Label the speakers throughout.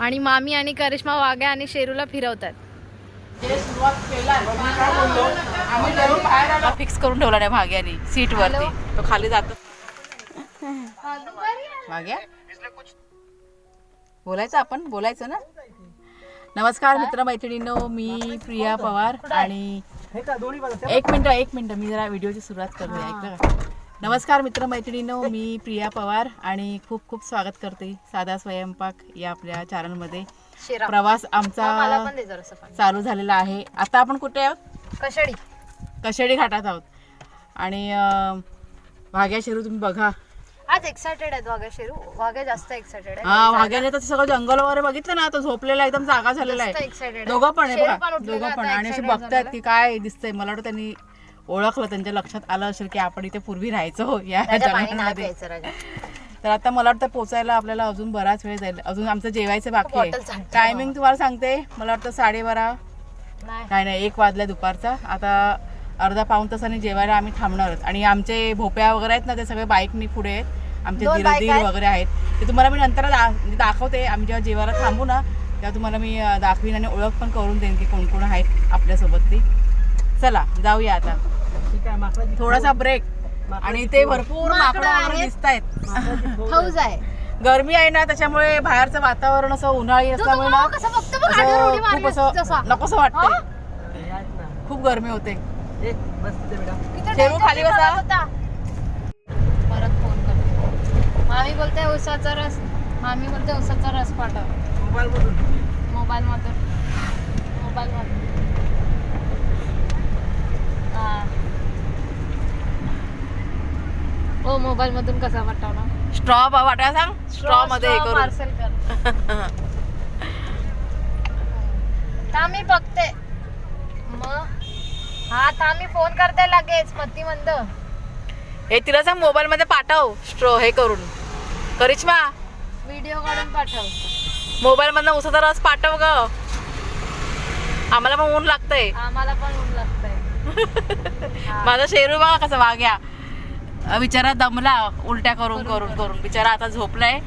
Speaker 1: आणि मामी आणि करिश्मा वाघ्या आणि शेरूला फिरवतात.
Speaker 2: फिक्स करून ठेवला नाही भाग्याने सीट वरती. तो खाली जातो. भाग्या बोलायचं आपण? बोलायचं ना? नमस्कार मित्र मैत्रिणींनो मी प्रिया पवार आणि एक मिनिट एक मिनिट मी जरा व्हिडिओची सुरुवात करते ऐकलं का? नमस्कार मित्र मैत्रिणींनो मी प्रिया पवार आणि खूप खूप स्वागत करते साधा स्वयंपाक या आपल्या चॅनलमध्ये
Speaker 1: शिरा.
Speaker 2: प्रवास आमचा
Speaker 1: पाणी.
Speaker 2: चालू झालेला आहे. आता आपण कुठे आहोत?
Speaker 1: कशाडी.
Speaker 2: कशेडी घाटात आहोत. आणि अं, भाग्या शिरू तुम्ही बघा.
Speaker 1: आज एक्सायटेड आहेत वाघ्या शेरू. वाघ्या जास्त एक्सायटेड
Speaker 2: हा भाग्याने तर सगळं जंगल वगैरे बघितलं ना तो झोपलेला एकदम जागा झालेला आहे. दोघं पण आहे बघा. दोघं पण
Speaker 1: आता
Speaker 2: आणि असे
Speaker 1: excited
Speaker 2: बघतायत. की काय दिसतंय. मला वाटतं त्यांनी ओळखलं त्यांच्या लक्षात आलं असेल की आपण इथे पूर्वी राहायचो. या जंगलामध्ये
Speaker 1: राजा.
Speaker 2: तर आता मला वाटतं पोचायला आपल्याला अजून बराच वेळ जाईल. अजून आमचं जेवायचं बाकी आहे. टायमिंग तुम्हाला सांगते. मला वाटतं साडेबारा.
Speaker 1: नाही.
Speaker 2: नाही नाही एक वाजल्या दुपारचा. आता अर्धा पाऊन तासाने जेवायला आम्ही थांबणार आहोत. आणि आमचे भोप्या वगैरे आहेत ना ते सगळे बाईकनी पुढे आहेत. आमचे
Speaker 1: दोन bike
Speaker 2: धीर
Speaker 1: आहेत?
Speaker 2: वगैरे आहेत. ते तुम्हाला मी नंतर म्हणजे दाखवते. आम्ही जेव्हा जेवायला थांबू ना तेव्हा तुम्हाला मी दाखवीन आणि ओळख पण करून देईन की कोण कोण आहेत आपल्यासोबत ती चला जाऊया आता. थोडासा ब्रेक आणि ते भरपूर
Speaker 1: माकडं
Speaker 2: वगैरे
Speaker 1: आहेत.
Speaker 2: दिसत आहेत
Speaker 1: आहे.
Speaker 2: गरमी आहे ना त्याच्यामुळे बाहेरचं वातावरण असं उन्हाळी
Speaker 1: तो
Speaker 2: असल्यामुळे ना असं खूप असं. नकोसं वाटतंय. खूप गरमी होते. शेरू खाली बसा.
Speaker 1: परत फोन करते. मामी बोलते उसाचा रस. मामी बोलते उसाचा रस पाठव. मोबाईल मधून. मोबाईल मधून. हा. हो मोबाईल मधून कसा पाठवणार
Speaker 2: स्ट्रॉ वाटायला सांग. स्ट्रॉ मध्ये हे करून.
Speaker 1: पार्सल कर. थांब बघते. मग हा थांब फोन करते लगेच मती मंद
Speaker 2: हे तिला सांग मोबाईल मध्ये पाठव. स्ट्रॉ हे करून. करिश्मा
Speaker 1: व्हिडिओ काढून पाठव.
Speaker 2: मोबाईल मधनं उसाचा रस पाठव ग. आम्हाला पण ऊन लागतंय.
Speaker 1: आम्हाला पण ऊन लागतंय.
Speaker 2: माझा शेरू बघा कसं वाग्या बिचारा दमला उलट्या करून करून करून बिचारा आता झोपलाय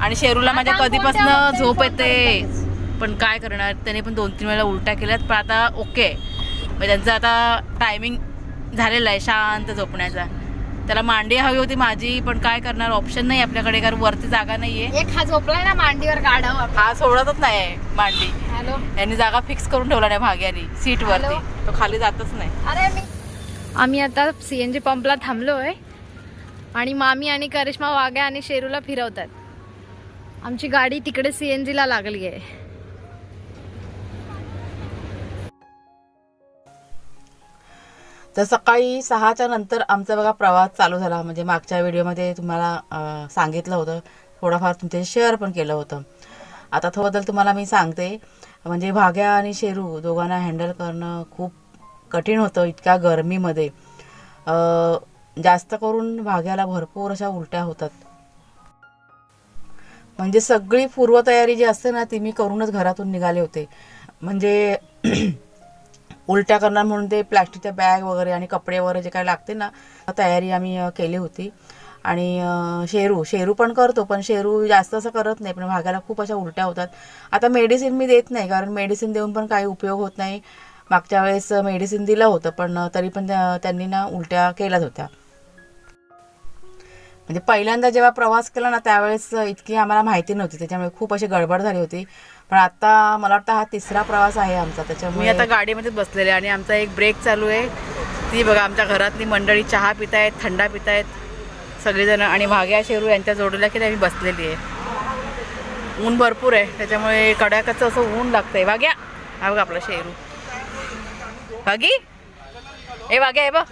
Speaker 2: आणि शेरूला माझ्या कधीपासून झोप येते. पण काय करणार त्याने पण दोन तीन वेळा उलट्या केल्यात पण आता ओके. म्हणजे त्यांचं आता टायमिंग झालेला आहे शांत झोपण्याचा. त्याला मांडी हवी होती माझी पण काय करणार ऑप्शन नाही आपल्याकडे कारण वरती जागा नाहीये.
Speaker 1: एक हा झोपलाय ना मांडीवर गाढव
Speaker 2: हा सोडतच नाही मांडी.
Speaker 1: हॅलो.
Speaker 2: यांनी जागा फिक्स करून ठेवला नाही भाग्यानी सीट वरती? तो खाली जातच नाही.
Speaker 1: अरे आम्ही आता सीएनजी पंपला थांबलोय. आणि मामी आणि करिश्मा वाघ्या आणि शेरूला फिरवतात. आमची गाडी तिकडे सीएनजी ला लागली आहे.
Speaker 2: तर सकाळी सहाच्या नंतर आमचा बघा प्रवास चालू झाला. म्हणजे मागच्या व्हिडिओमध्ये तुम्हाला सांगितलं होतं. थोडंफार तुमचे शेअर पण केलं होतं. आता थोबद्दल तुम्हाला मी सांगते. म्हणजे भाग्या आणि शेरू दोघांना हँडल करणं खूप कठीण होतं इतक्या गरमीमध्ये. जास्त करून भाग्याला भरपूर अशा उलट्या होतात. म्हणजे सगळी पूर्वतयारी जी असते ना ती मी करूनच घरातून निघाले होते. म्हणजे उलट्या करणार म्हणून ते प्लॅस्टिकच्या बॅग वगैरे आणि कपडे वगैरे जे काय लागते ना तयारी आम्ही केली होती. आणि शेरू शेरू पण करतो पण शेरू जास्त असं करत नाही पण भागाला खूप अशा उलट्या होतात. आता मेडिसिन मी देत नाही कारण मेडिसिन देऊन पण काही उपयोग होत नाही. मागच्या वेळेस मेडिसिन दिलं होतं पण तरी पण त्या- त्यांनी ना उलट्या केल्याच होत्या. म्हणजे पहिल्यांदा जेव्हा प्रवास केला ना त्यावेळेस इतकी आम्हाला माहिती नव्हती. त्याच्यामुळे खूप अशी गडबड झाली होती. पण आता मला वाटतं हा तिसरा प्रवास आहे आमचा. त्याच्यामुळे मी आता गाडीमध्येच बसलेले आणि आमचा एक ब्रेक चालू आहे. ती बघा आमच्या घरातली मंडळी चहा पितायत थंडा पितायत सगळेजण आणि भाग्या शेरू यांच्या जोडीला की आम्ही बसलेली आहे. ऊन भरपूर आहे. त्याच्यामुळे कडाकाचं असं ऊन लागतंय. भाग्या हा बघा आपला शेरू भागी ए भाग्या हे बघ.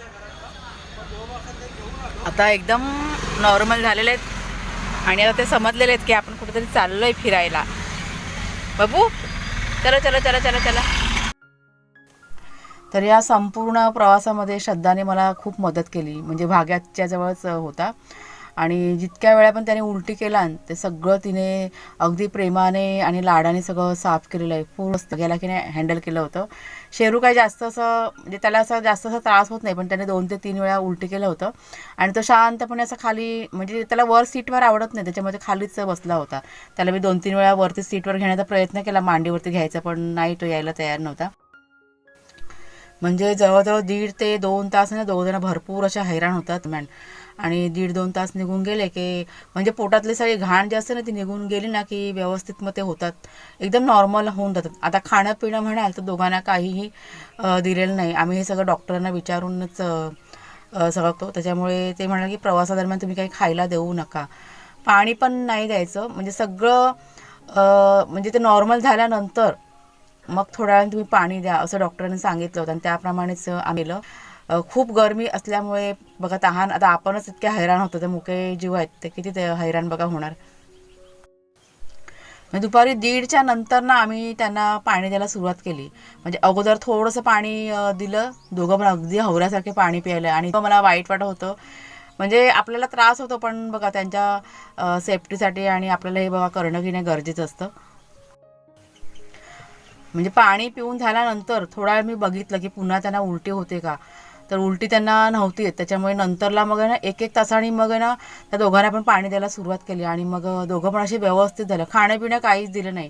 Speaker 2: आता एकदम नॉर्मल झालेले आहेत. आणि आता ते समजलेले आहेत की आपण कुठेतरी चाललो आहे फिरायला. बाबू चला चला चला चला चला. तर या संपूर्ण प्रवासामध्ये श्रद्धाने मला खूप मदत केली. म्हणजे भाग्याच्या जवळच होता. आणि जितक्या वेळा पण त्याने उलटी केला ते सगळं तिने अगदी प्रेमाने आणि लाडाने सगळं साफ केलेलं आहे. पूर्ण गेला की नाही हँडल केलं होतं. शेरू काय जास्त असं म्हणजे त्याला असं जास्त असा त्रास होत नाही पण त्याने दोन ते तीन वेळा उलटी केलं होतं. आणि तो शांतपणे असं खाली म्हणजे त्याला वर सीटवर आवडत नाही त्याच्यामध्ये खालीच बसला होता. त्याला मी दोन तीन वेळा वरती सीटवर घेण्याचा प्रयत्न केला मांडीवरती घ्यायचा पण नाही तो यायला तयार नव्हता. म्हणजे जवळजवळ दीड ते दोन तास ना दोघं जण भरपूर अशा हैराण होतात मॅन आणि दीड दोन तास निघून गेले की म्हणजे पोटातले सगळे घाण जे असते ना ती निघून गेली ना की व्यवस्थित मग ते होतात. एकदम नॉर्मल होऊन जातात. आता खाणं पिणं म्हणाल तर दोघांना काहीही दिलेलं नाही. आम्ही हे सगळं डॉक्टरांना विचारूनच अ, सगळं तो त्याच्यामुळे ते म्हणाले की प्रवासादरम्यान तुम्ही काही खायला देऊ नका. पाणी पण नाही द्यायचं. म्हणजे सगळं म्हणजे ते नॉर्मल झाल्यानंतर मग थोड्या वेळाने तुम्ही पाणी द्या असं डॉक्टरांनी सांगितलं होतं. आणि त्याप्रमाणेच आम्ही खूप गरमी असल्यामुळे बघा तहान आता आपणच इतके हैराण होतो ते मुके जीव आहेत ते किती ते हैराण बघा होणार. म्हणजे दुपारी दीडच्या नंतर ना आम्ही त्यांना पाणी द्यायला सुरुवात केली. म्हणजे अगोदर थोडंसं पाणी दिलं दोघं पण अगदी हवऱ्यासारखे पाणी प्यायलं आणि मला वाईट वाटत होतं. म्हणजे आपल्याला त्रास होतो पण बघा त्यांच्या सेफ्टीसाठी आणि आपल्याला हे बघा करणं घेणं गरजेचं असतं. म्हणजे पाणी पिऊन झाल्यानंतर थोडा वेळ मी बघितलं की पुन्हा त्यांना उलटी होते का? तर उलटी त्यांना नव्हती येत. त्याच्यामुळे नंतरला मग ना एक एक तासाने मग ना त्या दोघांना पण पाणी द्यायला सुरुवात केली आणि मग दोघं पण असे व्यवस्थित झालं. खाणंपिणं काहीच दिलं नाही.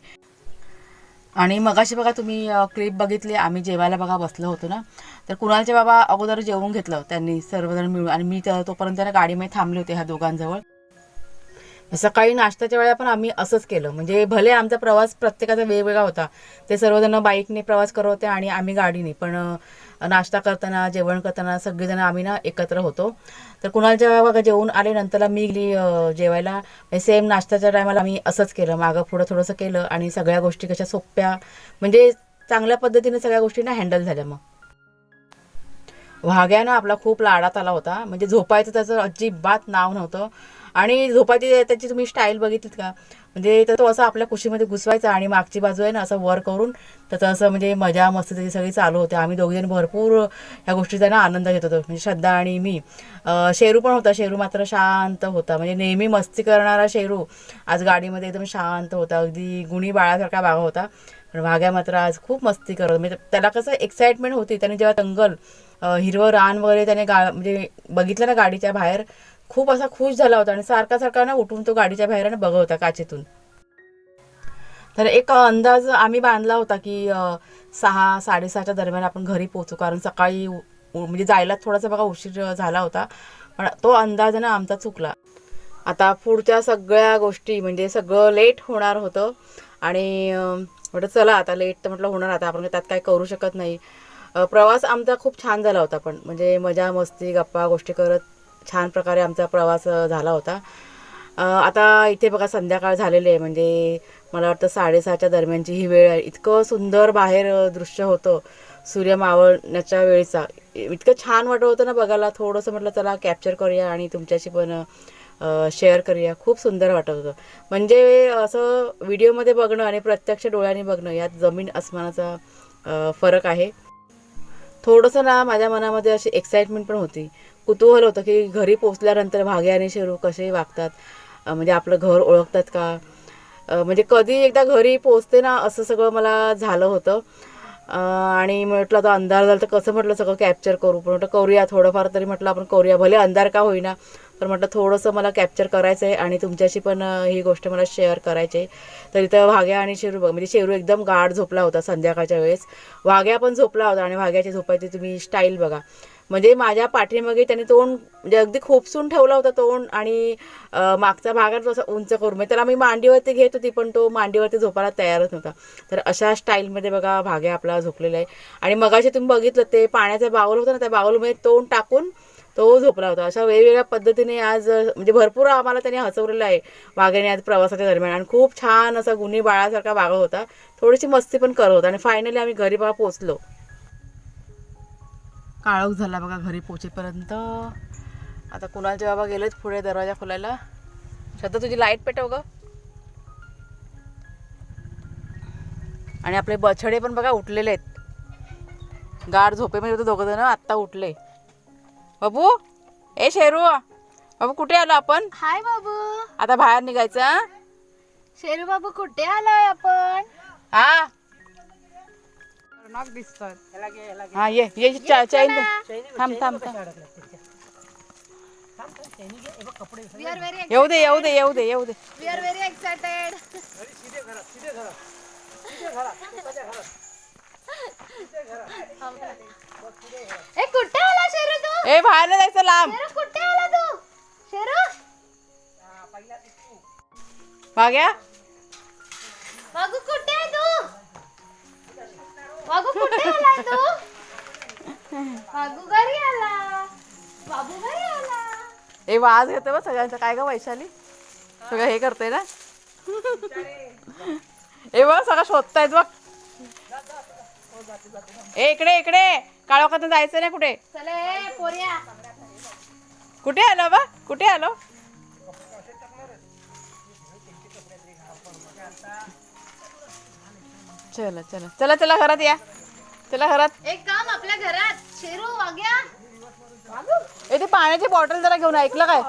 Speaker 2: आणि मगाशी बघा तुम्ही क्लिप बघितली आम्ही जेवायला बघा बसलो होतो ना. तर कुणालचे बाबा अगोदर जेवून घेतलं त्यांनी सर्वजण मिळून आणि मी तर तोपर्यंत ना गाडीमध्ये थांबले होते ह्या दोघांजवळ. सकाळी नाश्त्याच्या वेळेला पण आम्ही असंच केलं. म्हणजे भले आमचा प्रवास प्रत्येकाचा वेगवेगळा होता. ते सर्वजण बाईकने प्रवास करत होते आणि आम्ही गाडीने. पण नाश्ता करताना जेवण करताना सगळेजण आम्ही ना एकत्र होतो. तर कुणालच्या बघा जेवून आले नंतरला मी गेली जेवायला. सेम नाश्त्याच्या टायमाला आम्ही असंच केलं. मागं पुढं थोडंसं केलं आणि सगळ्या गोष्टी कशा सोप्या म्हणजे चांगल्या पद्धतीने सगळ्या गोष्टींना हँडल झाल्या मग. वाघ्यानं आपला खूप लाडात आला होता. म्हणजे झोपायचं त्याचं अजिबात नाव नव्हतं. आणि झोपायची त्याची तुम्ही स्टाईल बघितलीत का? म्हणजे तर तो असं आपल्या कुशीमध्ये घुसवायचा आणि मागची बाजू आहे ना असं वर करून त्याचं असं म्हणजे मजा मस्ती त्याची सगळी चालू होते. आम्ही दोघीजण भरपूर ह्या गोष्टीचा ना आनंद घेत होतो. म्हणजे श्रद्धा आणि मी. शेरू पण होता. शेरू मात्र शांत होता. म्हणजे नेहमी मस्ती करणारा शेरू आज गाडीमध्ये एकदम शांत होता. अगदी गुणी बाळासारखा बागा होता. पण वाघ्या मात्र आज खूप मस्ती करत म्हणजे त्याला कसं एक्साइटमेंट होती. त्याने जेव्हा जंगल हिरवं रान वगैरे त्याने गा म्हणजे बघितलं ना गाडीच्या बाहेर खूप असा खुश झाला होता आणि सारखा सारखा ना उठून तो गाडीच्या बाहेर ना बघत होता काचेतून. तर एक अंदाज आम्ही बांधला होता की सहा साडेसहाच्या दरम्यान आपण घरी पोहोचू कारण सकाळी म्हणजे जायला थोडासा बघा उशीर झाला होता पण तो अंदाज ना आमचा चुकला. आता पुढच्या सगळ्या गोष्टी म्हणजे सगळं लेट होणार होतं आणि म्हटलं चला आता लेट तर म्हटलं होणार आता आपण त्यात काय करू शकत नाही. प्रवास आमचा खूप छान झाला होता पण. म्हणजे मजा मस्ती गप्पा गोष्टी करत छान प्रकारे आमचा प्रवास झाला होता. आता इथे बघा संध्याकाळ झालेली आहे. म्हणजे मला वाटतं साडेसहाच्या दरम्यानची ही वेळ आहे. इतकं सुंदर बाहेर दृश्य होतं. सूर्य मावळण्याच्या वेळेचा. इतकं छान वाटत होतं ना बघायला. थोडंसं म्हटलं चला कॅप्चर करूया आणि तुमच्याशी पण शेअर करूया. खूप सुंदर वाटत होतं. म्हणजे असं व्हिडिओमध्ये बघणं आणि प्रत्यक्ष डोळ्याने बघणं यात जमीन अस्मानाचा फरक आहे. थोडंसं ना माझ्या मनामध्ये अशी एक्साइटमेंट पण होती. कुतूहल होतं की घरी पोचल्यानंतर भाग्य आणि शेरू कसे वागतात? म्हणजे आपलं घर ओळखतात का? म्हणजे कधी एकदा घरी पोचते ना असं सगळं मला झालं होतं. आणि म्हटलं आता अंधार झाला तर कसं म्हटलं सगळं कॅप्चर करू? पण म्हटलं करूया थोडंफार तरी म्हटलं आपण करूया. भले अंधार का होईना तर म्हटलं थोडंसं मला कॅप्चर करायचं आहे आणि तुमच्याशी पण ही गोष्ट मला शेअर करायची आहे तर इथं वाघ्या आणि शेरू बघ म्हणजे शेरू एकदम गाढ झोपला होता संध्याकाळच्या वेळेस. वाघ्या पण झोपला होता आणि वाघ्याची झोपायची तुम्ही स्टाईल बघा. म्हणजे माझ्या पाठीमागे त्याने तोंड म्हणजे अगदी खोपसून ठेवला होता तोंड आणि मागचा भागात असा उंच करून म्हणजे त्याला मी मांडीवरती घेत होती पण तो मांडीवरती झोपायला तयारच नव्हता. तर अशा स्टाईलमध्ये बघा भाग्या आपला झोपलेला आहे. आणि मगाशी तुम्ही बघितलं ते पाण्याचा बाऊल होता ना त्या बाऊलमध्ये तोंड टाकून तो झोपला होता. अशा वेगवेगळ्या पद्धतीने आज म्हणजे भरपूर आम्हाला त्याने हसवलेलं आहे वाघाने आज प्रवासाच्या दरम्यान. आणि खूप छान असा गुन्हे बाळासारखा वागत होता. थोडीशी मस्ती पण करत होता. आणि फायनली आम्ही घरी बघा पोचलो काळोख झाला बघा घरी पोचेपर्यंत आता कुणालचे बाबा गेलेत पुढे दरवाजा खोलायला. सध्या तुझी लाइट पेटव ग. आणि आपले बछडे पण बघा उठलेले आहेत. गाढ झोपेमध्ये होते दोघं जण आत्ता उठले. बाबू ए शेरू बाबू कुठे आलो आपण?
Speaker 1: हाय बाबू.
Speaker 2: आता बाहेर निघायचं हा?
Speaker 1: शेरू बाबू कुठे आलाय आपण?
Speaker 2: हा? हा ये ये चा- चैन. थांब थांब थांब.
Speaker 1: वी आर व्हेरी
Speaker 2: येऊ दे येऊ दे येऊ दे येऊ दे.
Speaker 1: वी आर व्हेरी एक्साइटेड ए कुठे आला शेरू तू?
Speaker 2: ए बाहेर नाही जायचं लांब.
Speaker 1: शेरू कुठे आला तू? शेरू? वागू कुठे आहे तू? वागू कुठे आलाय तू? वागू घरी आला. बाबू घरी आला.
Speaker 2: ए वाज घेते बघ सगळ्यांचा. काय ग वैशाली? सगळं हे करते ना? ए बघ सगळं शोधतायत बघ. ए इकडे इकडे. काळोखात जायचं नाही कुठे? कुठे आलो बा? कुठे आलो? चला चला. चला चला घरात या. चला घरात.
Speaker 1: एक काम आपल्या घरात. शेरू वाग्या
Speaker 2: ए ते पाण्याची बॉटल जरा घेऊन ऐकलं काय?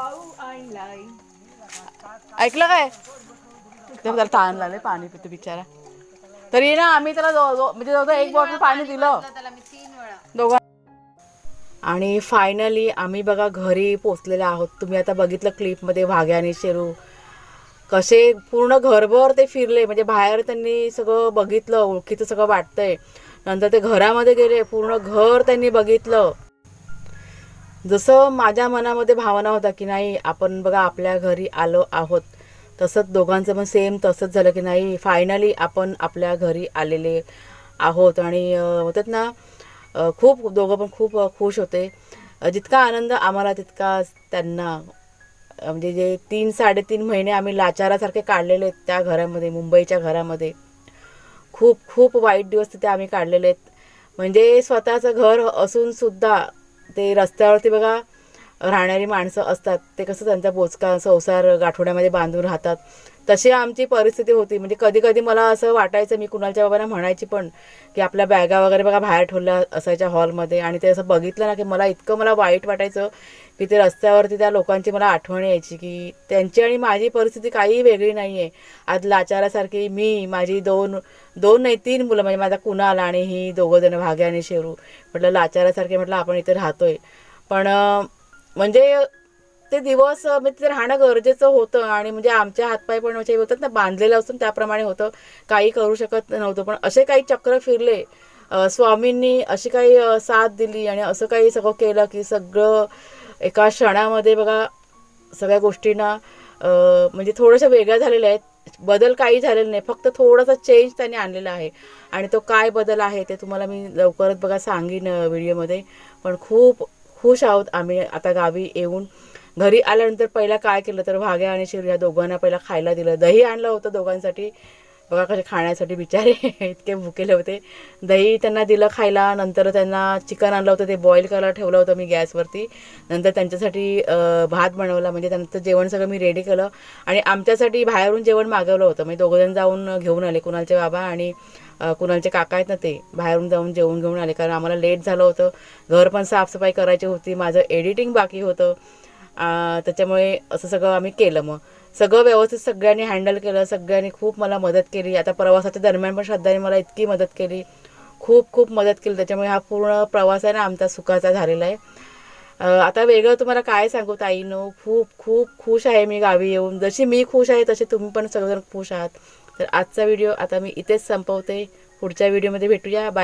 Speaker 2: ऐकलं काय? ते त्याला ताण लागले पाणी पितो बिचारा. तरी ना आम्ही त्याला जवळ- जवळ- म्हणजे जवळ एक बॉटल पाणी दिलं.
Speaker 1: त्याला मी तीन वेळा.
Speaker 2: दोघां आणि फायनली आम्ही बघा घरी पोचलेले आहोत. तुम्ही आता बघितलं क्लिपमध्ये भाग्या आणि शेरू कसे पूर्ण घरभर ते फिरले. म्हणजे बाहेर त्यांनी सगळं बघितलं ओळखीचं सगळं वाटतंय. नंतर ते घरामध्ये गेले पूर्ण घर त्यांनी बघितलं. जसं माझ्या मनामध्ये भावना होता की नाही आपण बघा आपल्या घरी आलो आहोत. तसंच दोघांचं पण सेम तसंच झालं की नाही फायनली आपण आपल्या घरी आलेले आहोत. आणि होतात ना खूप दोघं पण खूप खुश होते. जितका आनंद आम्हाला तितका त्यांना म्हणजे जे तीन साडेतीन महिने आम्ही लाचारासारखे काढलेले आहेत त्या घरामध्ये मुंबईच्या घरामध्ये. खूप खूप वाईट दिवस तिथे आम्ही काढलेले आहेत. म्हणजे स्वतःचं घर असूनसुद्धा ते रस्त्यावरती बघा राहणारी माणसं असतात ते कसं त्यांचा बोचका संसार गाठोड्यामध्ये बांधून राहतात. तशी आमची परिस्थिती होती. म्हणजे कधी कधी मला असं वाटायचं मी कुणालच्या बाबांना म्हणायची पण की आपल्या बॅगा वगैरे बघा बाहेर ठेवल्या असायच्या हॉलमध्ये. आणि ते असं बघितलं ना की मला इतकं मला वाईट वाटायचं की ते रस्त्यावरती त्या लोकांची मला आठवण यायची की त्यांची आणि माझी परिस्थिती काही वेगळी नाही आहे आज लाचारासारखी मी माझी दोन दोन नाही तीन मुलं म्हणजे माझा कुणाल आणि ही दोघं जण भाग्या आणि शेरू म्हटलं लाचारासारखे म्हटलं आपण इथे राहतोय. पण म्हणजे ते दिवस म्हणजे तिथे राहणं गरजेचं होतं आणि म्हणजे आमच्या हातपाय पण म्हणजे होतात ना बांधलेलं असून त्याप्रमाणे होतं. काही करू शकत नव्हतं पण असे काही चक्र फिरले. स्वामींनी अशी काही साथ दिली आणि असं काही सगळं केलं की सगळं एका क्षणामध्ये बघा सगळ्या गोष्टींना म्हणजे थोडंसं वेगळ्या झालेल्या आहेत. बदल काही झालेला नाही फक्त थोडासा चेंज त्यांनी आणलेला आहे. आणि तो काय बदल आहे ते तुम्हाला मी लवकरच बघा सांगीन व्हिडिओमध्ये पण खूप खुश आहोत. आम्ही आता गावी येऊन घरी आल्यानंतर पहिला काय केलं तर भाग्या आणि शिर या दोघांना पहिला खायला दिलं. दही आणलं होतं दोघांसाठी. बघा कसे खाण्यासाठी बिचारे इतके भुकेले होते. दही त्यांना दिलं खायला. नंतर त्यांना चिकन आणलं होतं. ते बॉईल करायला ठेवलं होतं मी गॅसवरती. नंतर त्यांच्यासाठी भात बनवला. म्हणजे त्यांचं जेवण सगळं मी रेडी केलं. आणि आमच्यासाठी बाहेरून जेवण मागवलं होतं. म्हणजे दोघंजण जाऊन घेऊन आले. कुणालचे बाबा आणि कुणालचे काका आहेत ना ते बाहेरून जाऊन जेवून घेऊन आले. कारण आम्हाला लेट झालं होतं. घर पण साफसफाई करायची होती. माझं एडिटिंग बाकी होतं. त्याच्यामुळे असं सगळं आम्ही केलं मग. सगळं व्यवस्थित सगळ्यांनी हँडल केलं. सगळ्यांनी खूप मला मदत केली. आता प्रवासाच्या दरम्यान पण श्रद्धाने मला इतकी मदत केली. खूप खूप मदत केली. त्याच्यामुळे हा पूर्ण प्रवास आहे ना आमचा सुखाचा झालेला आहे. आता वेगळं तुम्हाला काय सांगू ताईनो खूप खूप खुश आहे मी गावी येऊन. जशी मी खुश आहे तसे तुम्ही पण सगळेजण खुश आहात. तर आजचा व्हिडिओ आता मी इथेच संपवते. पुढच्या व्हिडिओमध्ये भेटूया. बाय